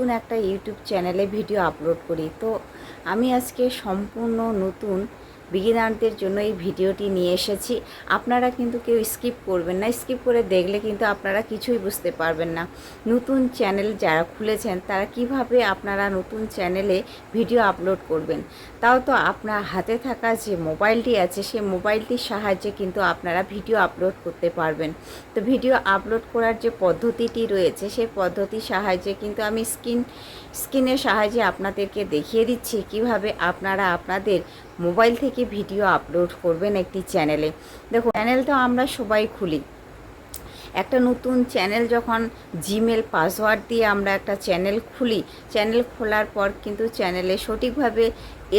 নতুন একটা ইউটিউব চ্যানেলে ভিডিও আপলোড করি। তো আমি আজকে সম্পূর্ণ নতুন বিগিনারদের জন্য এই ভিডিওটি নিয়ে এসেছি। আপনারা কিন্তু কেউ স্কিপ করবেন না। স্কিপ করে দেখলে কিন্তু আপনারা কিছুই বুঝতে পারবেন না। নতুন চ্যানেল যারা খুলেছেন, তারা কীভাবে আপনারা নতুন চ্যানেলে ভিডিও আপলোড করবেন? তাও তো আপনার হাতে থাকা যে মোবাইলটি আছে, সেই মোবাইলটির সাহায্যে কিন্তু আপনারা ভিডিও আপলোড করতে পারবেন। তো ভিডিও আপলোড করার যে পদ্ধতিটি রয়েছে, সেই পদ্ধতির সাহায্যে কিন্তু আমি স্ক্রিন স্ক্রিনের সাহায্যে আপনাদেরকে দেখিয়ে দিচ্ছি কীভাবে আপনারা আপনাদের মোবাইল থেকে ভিডিও আপলোড করবেন একটি চ্যানেলে। দেখো চ্যানেল তো আমরা সবাই খুলি। একটা নতুন চ্যানেল যখন জিমেল পাসওয়ার্ড দিয়ে আমরা একটা চ্যানেল খুলি, চ্যানেল খোলার পর কিন্তু চ্যানেলে সঠিকভাবে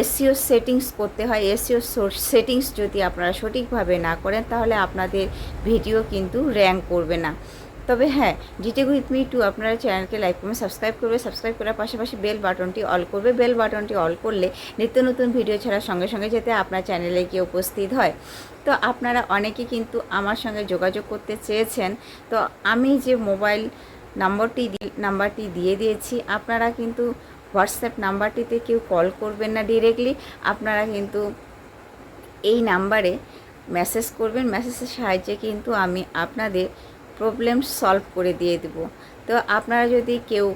এসিও সেটিংস করতে হয়। এসিও সেটিংস যদি আপনারা সঠিকভাবে না করেন, তাহলে আপনাদের ভিডিও কিন্তু র্যাঙ্ক করবে না। তবে হ্যাঁ জিটে উইথ মি টু আপনারা চ্যানেলকে লাইক করবেন, সাবস্ক্রাইব করবে, সাবস্ক্রাইব করার পাশাপাশি বেল বাটনটি অল করবে। বেল বাটনটি অল করলে নিত্য নতুন ভিডিও ছাড়ার সঙ্গে সঙ্গে যাতে আপনার চ্যানেলে গিয়ে উপস্থিত হয়। তো আপনারা অনেকে কিন্তু আমার সঙ্গে যোগাযোগ করতে চেয়েছেন। তো আমি যে মোবাইল নাম্বারটি নাম্বারটি দিয়ে দিয়েছি, আপনারা কিন্তু হোয়াটসঅ্যাপ নাম্বারটিতে কেউ কল করবেন না ডিরেক্টলি। আপনারা কিন্তু এই নাম্বারে মেসেজ করবেন। মেসেজের সাহায্যে কিন্তু আমি আপনাদের প্রবলেম সলভ করে দিয়ে দেব। তো আপনারা যদি কেউ,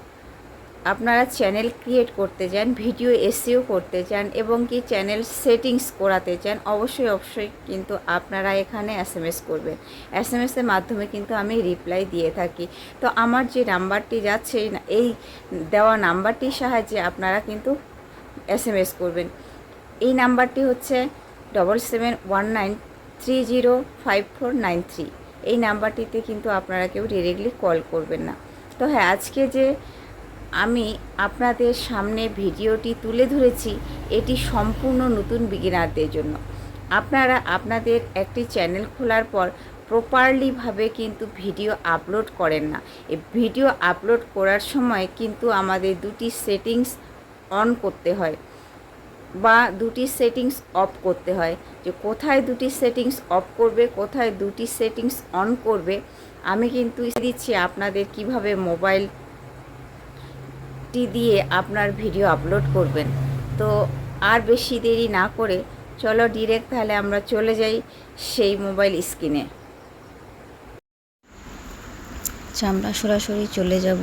আপনারা চ্যানেল ক্রিয়েট করতে চান ভিডিও এসিও করতে চান এবং কি চ্যানেল সেটিংস করাতে চান, অবশ্যই অবশ্যই কিন্তু আপনারা এখানে এস এম এস করবেন। এস এম এসের মাধ্যমে কিন্তু আমি রিপ্লাই দিয়ে থাকি। তো আমার যে নাম্বারটি যাচ্ছে, এই দেওয়া নাম্বারটির সাহায্যে আপনারা কিন্তু এস এম এস করবেন। এই নাম্বারটি হচ্ছে double seven one nine three zero five four nine three এই নাম্বারটিতে কিন্তু আপনারা কেউ ডিরেক্টলি কল করবেন না। তো হ্যাঁ আজকে যে আমি আপনাদের সামনে ভিডিওটি তুলে ধরেছি, এটি সম্পূর্ণ নতুন বিগিনারদের জন্য। আপনারা আপনাদের একটি চ্যানেল খোলার পর প্রপারলিভাবে কিন্তু ভিডিও আপলোড করেন না। এই ভিডিও আপলোড করার সময় কিন্তু আমাদের দুটি সেটিংস অন করতে হয়। বা দুটি সেটিংস অফ করতে হয়। যে কোথায় দুটি সেটিংস অফ করবে, কোথায় দুটি সেটিংস অন করবে, আমি কিন্তু দিচ্ছি আপনাদের কীভাবে মোবাইলটি দিয়ে আপনার ভিডিও আপলোড করবেন। তো আর বেশি দেরি না করে চলো ডিরেক্ট তাহলে আমরা চলে যাই সেই মোবাইল স্ক্রিনে আচ্ছা আমরা সরাসরি চলে যাব।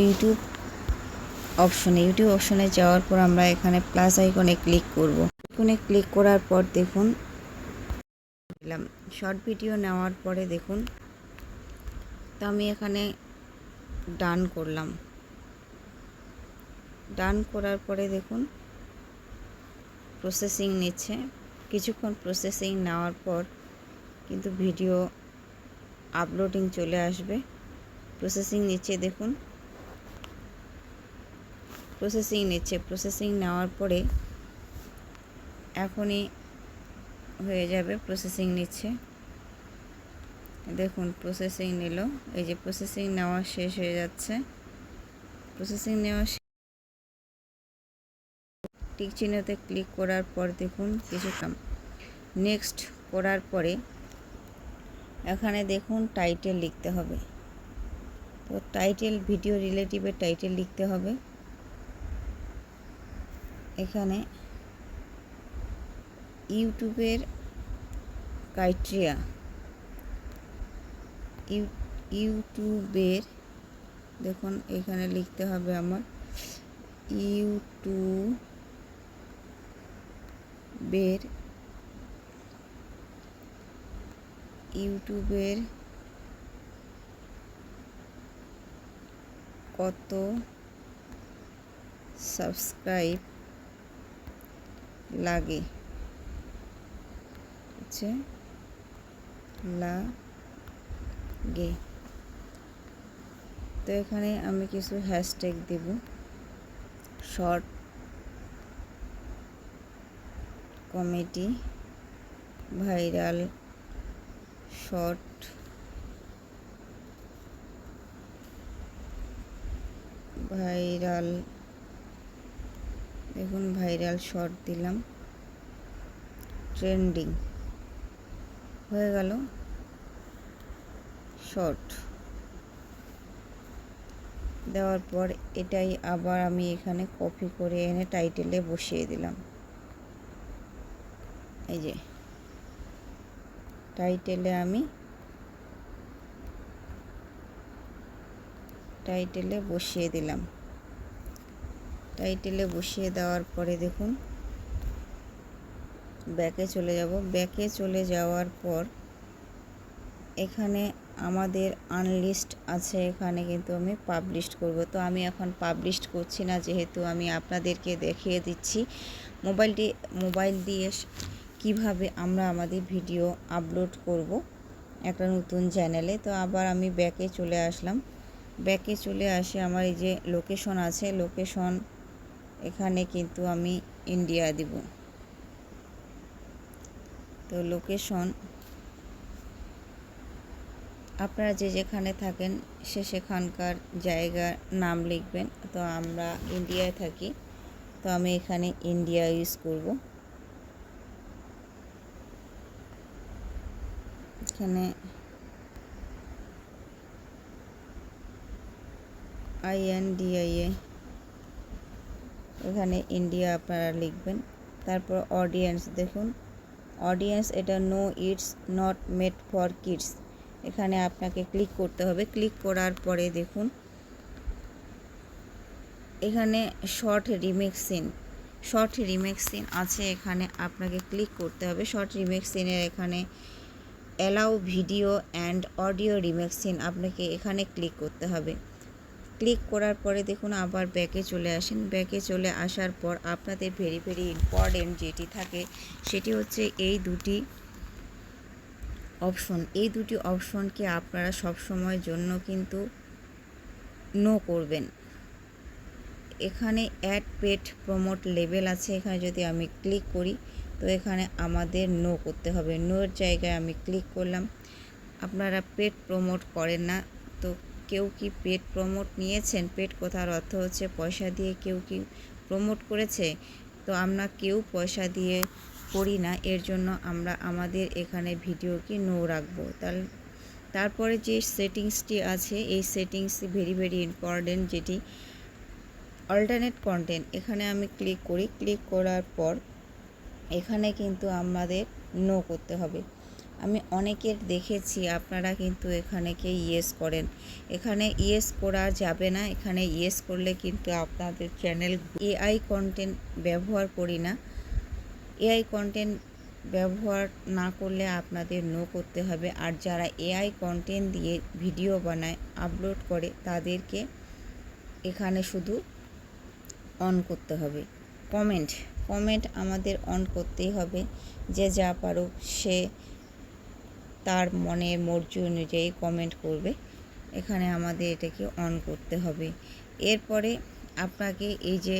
ইউটিউব অপশনে ইউটিউব অপশনে যাওয়ার পর আমরা এখানে প্লাস আইকনে ক্লিক করব। আইকনে ক্লিক করার পর দেখুন, দিলাম। শর্ট ভিডিও নেওয়ার পরে দেখুন, তো আমি এখানে ডান করলাম। ডান করার পরে দেখুন প্রসেসিং নিচ্ছে। কিছুক্ষণ প্রসেসিং নেওয়ার পর কিন্তু ভিডিও আপলোডিং চলে আসবে। প্রসেসিং নিচ্ছে, দেখুন। প্রসেসিং নিচ্ছে। প্রসেসিং নেওয়ার পরে এখনই হয়ে যাবে প্রসেসিং নিচ্ছে। দেখুন প্রসেসিং নিল। এই যে প্রসেসিং নেওয়া শেষ হয়ে যাচ্ছে। প্রসেসিং নেওয়া টিক চিহ্নতে ক্লিক করার পর দেখুন, কিছু কাম নেক্সট করার পরে এখানে দেখুন টাইটেল লিখতে হবে। তো টাইটেল ভিডিও রিলেটিভের টাইটেল লিখতে হবে। এখানে ইউটিউবের ক্রাইটেরিয়া। ইউটিউবের দেখুন এখানে লিখতে হবে আমার ইউটিউবের ইউটিউবের কত সাবস্ক্রাইব লাগে। হচ্ছে লাগে। তো এখানে আমি কিছু হ্যাশট্যাগ দেব। Short comedy viral short viral দেখুন ভাইরাল শর্ট দিলাম। ট্রেন্ডিং হয়ে গেল শর্ট দেওয়ার পর এটাই আবার আমি এখানে কপি করে এনে টাইটেলে বসিয়ে দিলাম। এই যে টাইটেলে আমি টাইটেলে বসিয়ে দিলাম। টাইটেলে বসিয়ে দেওয়ার পরে দেখুন, ব্যাকে চলে যাব। ব্যাকে চলে যাওয়ার পর এখানে আমাদের আনলিস্ট আছে, এখানে কিন্তু আমি পাবলিশ করব। তো আমি এখন পাবলিশ করছি না, যেহেতু আমি আপনাদেরকে দেখিয়ে দিচ্ছি মোবাইলটি, মোবাইল দিয়ে কীভাবে আমরা আমাদের ভিডিও আপলোড করব একটা নতুন চ্যানেলে তো আবার আমি ব্যাকে চলে আসলাম। ব্যাকে চলে আসে আমার এই যে লোকেশন আছে লোকেশন এখানে কিন্তু আমি ইন্ডিয়া দিব। তো লোকেশন আপনারা যে যেখানে থাকেন সে সেখানকার জায়গার নাম লিখবেন। তো আমরা ইন্ডিয়ায় থাকি, তো আমি এখানে ইন্ডিয়া ইউজ করব। এখানে আইএনডিআইএ এখানে ইন্ডিয়া আপনারা লিখবেন। তারপর অডিয়েন্স দেখুন। অডিয়েন্স এটা no it's not made for kids এখানে আপনাকে ক্লিক করতে হবে। ক্লিক করার পরে দেখুন। এখানে short remix scene short remix scene আছে এখানে আপনাকে ক্লিক করতে হবে। শর্ট রিমেক্সিনের এখানে allow video and audio remix scene আপনাকে এখানে ক্লিক করতে হবে। ক্লিক করার পরে দেখুন আবার ব্যাকে চলে আসেন। ব্যাকে চলে আসার পর আপনাদের ভেরি ভেরি ইম্পর্টেন্ট যেটি থাকে সেটি হচ্ছে এই দুটি অপশন। এই দুটি অপশনকে আপনারা সব সময়ের জন্য কিন্তু নো করবেন। এখানে অ্যাড পেট প্রমোট লেভেল আছে, এখানে যদি আমি ক্লিক করি, তো এখানে আমাদের নো করতে হবে। নোর জায়গায় আমি ক্লিক করলাম। আপনারা পেট প্রমোট করেন না। কেউ কি পেট প্রমোট নিয়েছেন? পেট কোথার? অর্থ হচ্ছে পয়সা দিয়ে কেউ কি প্রমোট করেছে? তো আমরা কেউ পয়সা দিয়ে করি না, এর জন্য আমরা আমাদের এখানে ভিডিওকে নো রাখব। তাহলে তারপরে যে সেটিংসটি আছে, এই সেটিংস ভেরি ভেরি ইম্পর্টেন্ট যেটি অল্টারনেট কন্টেন্ট। এখানে আমি ক্লিক করি। ক্লিক করার পর এখানে কিন্তু আমাদের নো করতে হবে। আমি অনেকের দেখেছি, আপনারা কিন্তু এখানে কে ইয়েস করেন। এখানে ইয়েস করা যাবে না, এখানে ইয়েস করলে কিন্তু আপনাদের চ্যানেল এআই কন্টেন্ট ব্যবহার করি না। এআই কন্টেন্ট ব্যবহার না করলে আপনাদের নো করতে হবে। আর যারা এআই কন্টেন্ট দিয়ে ভিডিও বানায়, আপলোড করে, তাদেরকে এখানে শুধু অন করতে হবে। কমেন্ট কমেন্ট আমাদের অন করতেই হবে। যে যা পারুক, সে তার মনের মর্জি অনুযায়ী কমেন্ট করবে। এখানে আমাদের এটাকে অন করতে হবে। এরপরে আপনাকে এই যে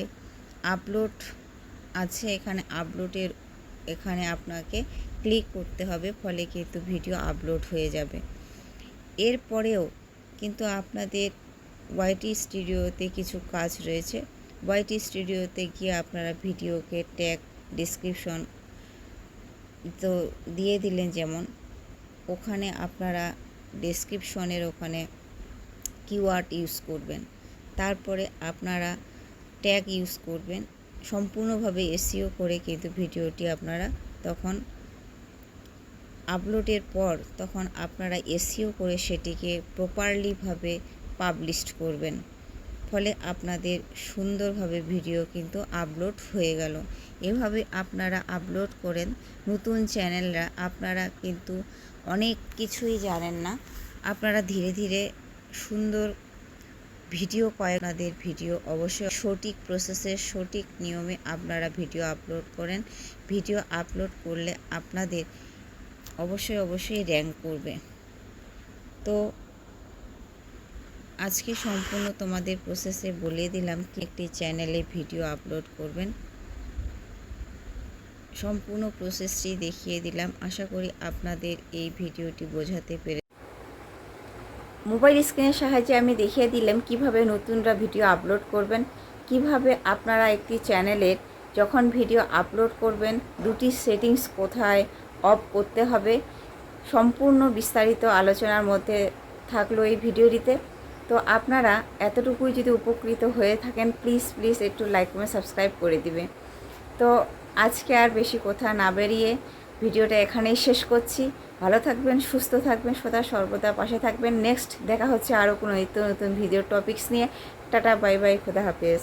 আপলোড আছে, এখানে আপলোডের এখানে আপনাকে ক্লিক করতে হবে, ফলে কিন্তু ভিডিও আপলোড হয়ে যাবে। এরপরেও কিন্তু আপনাদের ওয়াইটি স্টুডিওতে কিছু কাজ রয়েছে। ওয়াইটি স্টুডিওতে গিয়ে আপনারা ভিডিওকে ট্যাগ ডিসক্রিপশন তো দিয়ে দিলেন যেমন ওখানে আপনারা ডেসক্রিপশনের ওখানে কিওয়ার্ড ইউজ করবেন। তারপরে আপনারা ট্যাগ ইউজ করবেন। সম্পূর্ণভাবে এসিও করে কিন্তু ভিডিওটি আপনারা তখন আপলোডের পর তখন আপনারা এসিও করে সেটিকে প্রপারলিভাবে পাবলিশ করবেন। ফলে আপনাদের সুন্দরভাবে ভিডিও কিন্তু আপলোড হয়ে গেল। এভাবে আপনারা আপলোড করেন। নতুন চ্যানেলরা আপনারা কিন্তু অনেক কিছুই জানেন না। আপনারা ধীরে ধীরে সুন্দর ভিডিও কয়েকনাদের ভিডিও, অবশ্যই সঠিক প্রসেসে সঠিক নিয়মে আপনারা ভিডিও আপলোড করেন। ভিডিও আপলোড করলে আপনাদের অবশ্যই অবশ্যই র্যাঙ্ক করবে। তো আজকে সম্পূর্ণ তোমাদের প্রসেসে বলে দিলাম কি একটি চ্যানেলে ভিডিও আপলোড করবেন। সম্পূর্ণ প্রসেসটি দেখিয়ে দিলাম। আশা করি আপনাদের এই ভিডিওটি বোঝাতে পেরে মোবাইল স্ক্রিনের সাহায্যে আমি দেখিয়ে দিলাম কীভাবে নতুনরা ভিডিও আপলোড করবেন, কীভাবে আপনারা একটি চ্যানেলের যখন ভিডিও আপলোড করবেন, দুটি সেটিংস কোথায় অফ করতে হবে, সম্পূর্ণ বিস্তারিত আলোচনার মধ্যে থাকল এই ভিডিওটিতে। তো আপনারা এতটুকুই যদি উপকৃত হয়ে থাকেন, প্লিজ প্লিজ একটু লাইক কমেন্ট সাবস্ক্রাইব করে দিবে তো আজকে আর বেশি কোথা না বেরিয়ে ভিডিওটা এখানেই শেষ করছি। ভালো থাকবেন, সুস্থ থাকবেন, সদা সর্বদা পাশে থাকবেন। নেক্সট দেখা হচ্ছে আরও কোনো নিত্য নতুন ভিডিও টপিক্স নিয়ে। টাটা বাই বাই খোদা হাফেজ।